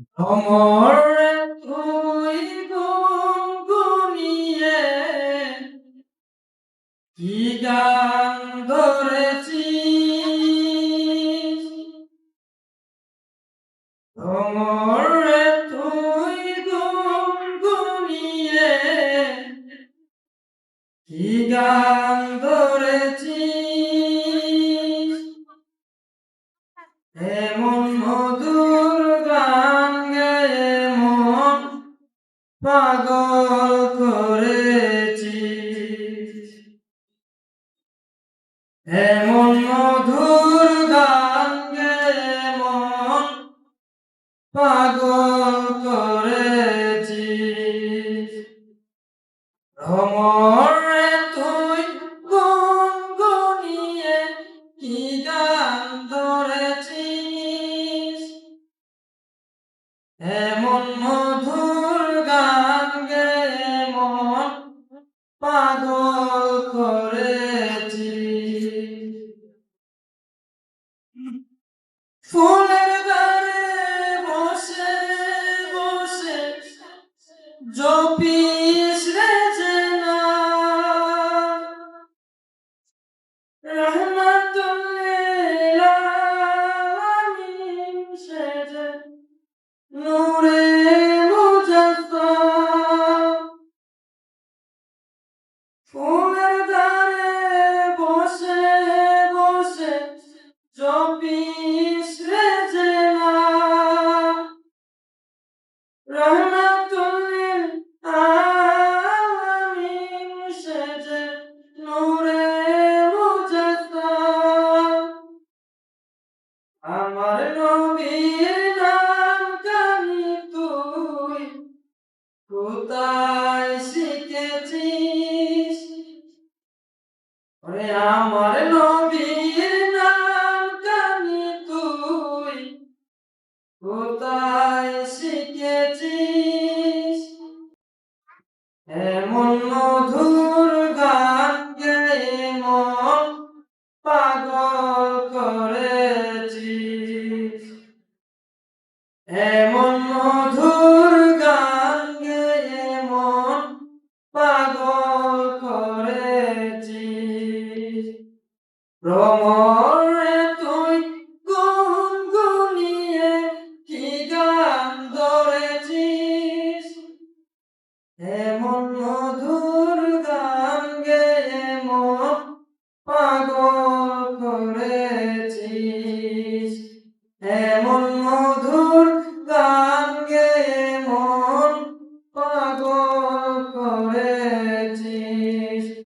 ভ্রমর তুই গুনগুনিয়ে কি গান ধরেছিস? ভ্রমর তুই গুনগুনিয়ে কি গান ধরেছিস? এমন পাগল করেছিস এমন মধুর গান মন পাগল করেছিস ভ্রমরে তুই গুনগুনিয়ে কি গান ধরেছিস? এমন ফুলের দ্বারে বসে বসে জপিস রে জেনা রহমাতুল্লিল আলামিন সেজে নূরে আমার নবীর নাম জানি তুই। কোথায় শিখেছিস? ওরে আমার নবীর নাম জানি তুই। কোথায় শিখেছিস? এমন মধুর গান এমন মধুর গান গেয়ে পাগল করেছি ভ্রমণে তুই গুন গুনিয়ে কি গান ধরেছিস? এমন মধুর